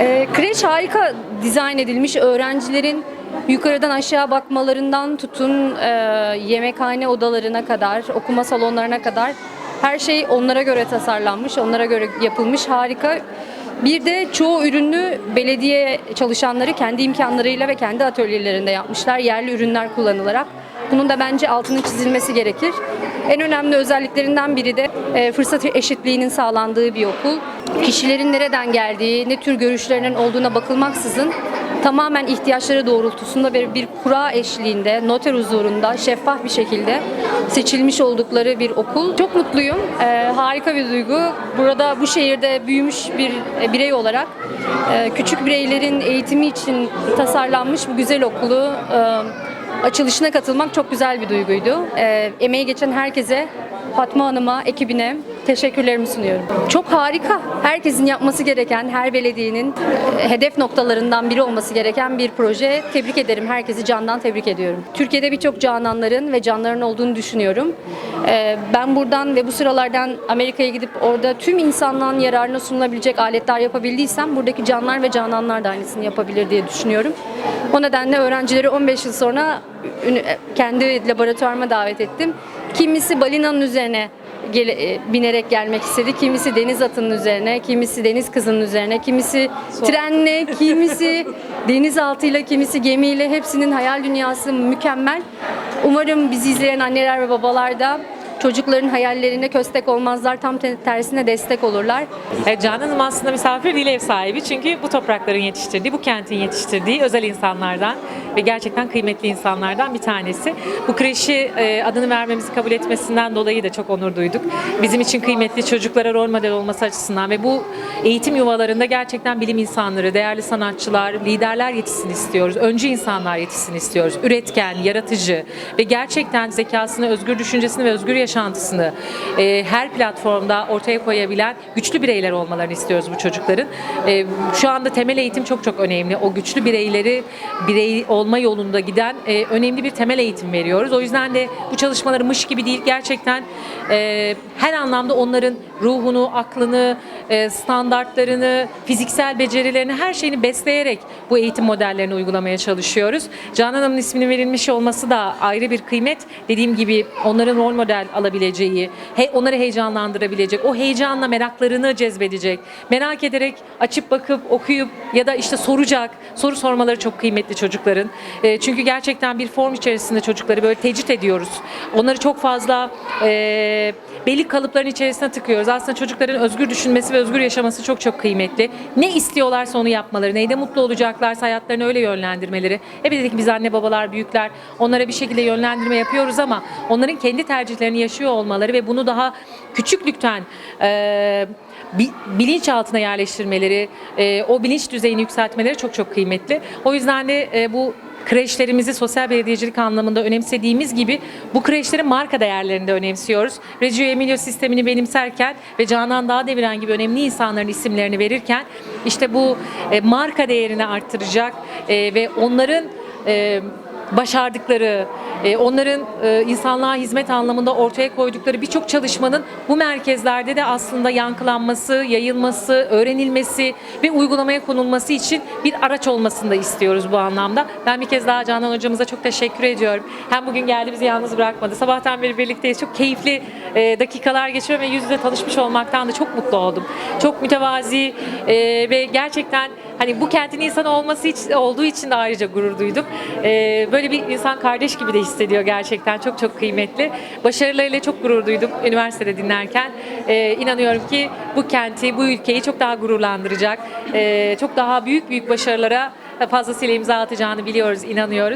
Ee, kreş harika dizayn edilmiş. Öğrencilerin yukarıdan aşağı bakmalarından tutun e, yemekhane odalarına kadar, okuma salonlarına kadar her şey onlara göre tasarlanmış, onlara göre yapılmış. Harika. Bir de çoğu ürünü belediye çalışanları kendi imkanlarıyla ve kendi atölyelerinde yapmışlar. Yerli ürünler kullanılarak. Bunun da bence altının çizilmesi gerekir. En önemli özelliklerinden biri de e, fırsat eşitliğinin sağlandığı bir okul. Kişilerin nereden geldiği, ne tür görüşlerinin olduğuna bakılmaksızın tamamen ihtiyaçları doğrultusunda bir, bir kura eşliğinde, noter huzurunda şeffaf bir şekilde seçilmiş oldukları bir okul. Çok mutluyum. E, harika bir duygu. Burada bu şehirde büyümüş bir e, birey olarak e, küçük bireylerin eğitimi için tasarlanmış bu güzel okulu e, açılışına katılmak çok güzel bir duyguydu. Ee, emeği geçen herkese, Fatma Hanım'a, ekibine teşekkürlerimi sunuyorum. Çok harika. Herkesin yapması gereken, her belediyenin e, hedef noktalarından biri olması gereken bir proje. Tebrik ederim. Herkesi candan tebrik ediyorum. Türkiye'de birçok cananların ve canların olduğunu düşünüyorum. Ee, ben buradan ve bu sıralardan Amerika'ya gidip orada tüm insanlığın yararına sunulabilecek aletler yapabildiysem buradaki canlar ve cananlar da aynısını yapabilir diye düşünüyorum. O nedenle öğrencileri 15 yıl sonra kendi laboratuvarıma davet ettim. Kimisi balinanın üzerine gele- e, binerek gelmek istedi. Kimisi deniz atının üzerine, kimisi deniz kızının üzerine, kimisi trenle, kimisi denizaltıyla, kimisi gemiyle. Hepsinin hayal dünyası mükemmel. Umarım bizi izleyen anneler ve babalar da çocukların hayallerine köstek olmazlar, tam te- tersine destek olurlar. Evet, Canan Hanım aslında misafir değil ev sahibi çünkü bu toprakların yetiştirdiği, bu kentin yetiştirdiği özel insanlardan ve gerçekten kıymetli insanlardan bir tanesi. Bu kreşi e, adını vermemizi kabul etmesinden dolayı da çok onur duyduk. Bizim için kıymetli çocuklara rol model olması açısından ve bu eğitim yuvalarında gerçekten bilim insanları, değerli sanatçılar, liderler yetişsin istiyoruz. Öncü insanlar yetişsin istiyoruz. Üretken, yaratıcı ve gerçekten zekasını, özgür düşüncesini ve özgür yaşantısını e, her platformda ortaya koyabilen güçlü bireyler olmalarını istiyoruz bu çocukların. E, şu anda temel eğitim çok çok önemli. O güçlü bireyleri birey olma yolunda giden e, önemli bir temel eğitim veriyoruz. O yüzden de bu çalışmaları mış gibi değil gerçekten e, her anlamda onların ruhunu, aklını, standartlarını, fiziksel becerilerini her şeyini besleyerek bu eğitim modellerini uygulamaya çalışıyoruz. Canan Hanım'ın isminin verilmiş olması da ayrı bir kıymet. Dediğim gibi onların rol model alabileceği, onları heyecanlandırabilecek, o heyecanla meraklarını cezbedecek, merak ederek açıp bakıp okuyup ya da işte soracak, soru sormaları çok kıymetli çocukların. E, çünkü gerçekten bir form içerisinde çocukları böyle tecrit ediyoruz. Onları çok fazla e, belli kalıpların içerisine tıkıyoruz. Aslında çocukların özgür düşünmesi ve özgür yaşaması çok çok kıymetli. Ne istiyorlarsa onu yapmaları, neyde mutlu olacaklarsa hayatlarını öyle yönlendirmeleri. Elbette ki biz anne babalar, büyükler onlara bir şekilde yönlendirme yapıyoruz ama onların kendi tercihlerini yaşıyor olmaları ve bunu daha küçüklükten e, bi- bilinçaltına yerleştirmeleri, e, o bilinç düzeyini yükseltmeleri çok çok kıymetli. O yüzden de e, bu kreşlerimizi sosyal belediyecilik anlamında önemsediğimiz gibi bu kreşlerin marka değerlerini de önemsiyoruz. Reggio Emilia sistemini benimserken ve Canan Dağdeviren gibi önemli insanların isimlerini verirken işte bu e, marka değerini arttıracak e, ve onların e, başardıkları, e, onların e, insanlığa hizmet anlamında ortaya koydukları birçok çalışmanın bu merkezlerde de aslında yankılanması, yayılması, öğrenilmesi ve uygulamaya konulması için bir araç olmasını da istiyoruz bu anlamda. Ben bir kez daha Canan hocamıza çok teşekkür ediyorum. Hem bugün geldi bizi yalnız bırakmadı. Sabahtan beri birlikteyiz. Çok keyifli e, dakikalar geçiriyorum ve yüz yüze tanışmış olmaktan da çok mutlu oldum. Çok mütevazi ve gerçekten hani bu kentin insanı olması için, olduğu için de ayrıca gurur duydum. E, böyle bir insan kardeş gibi de hissediyor gerçekten. Çok çok kıymetli. Başarılarıyla çok gurur duydum üniversitede dinlerken. E, inanıyorum ki bu kenti, bu ülkeyi çok daha gururlandıracak. e, çok daha büyük büyük başarılara fazlasıyla imza atacağını biliyoruz, inanıyoruz.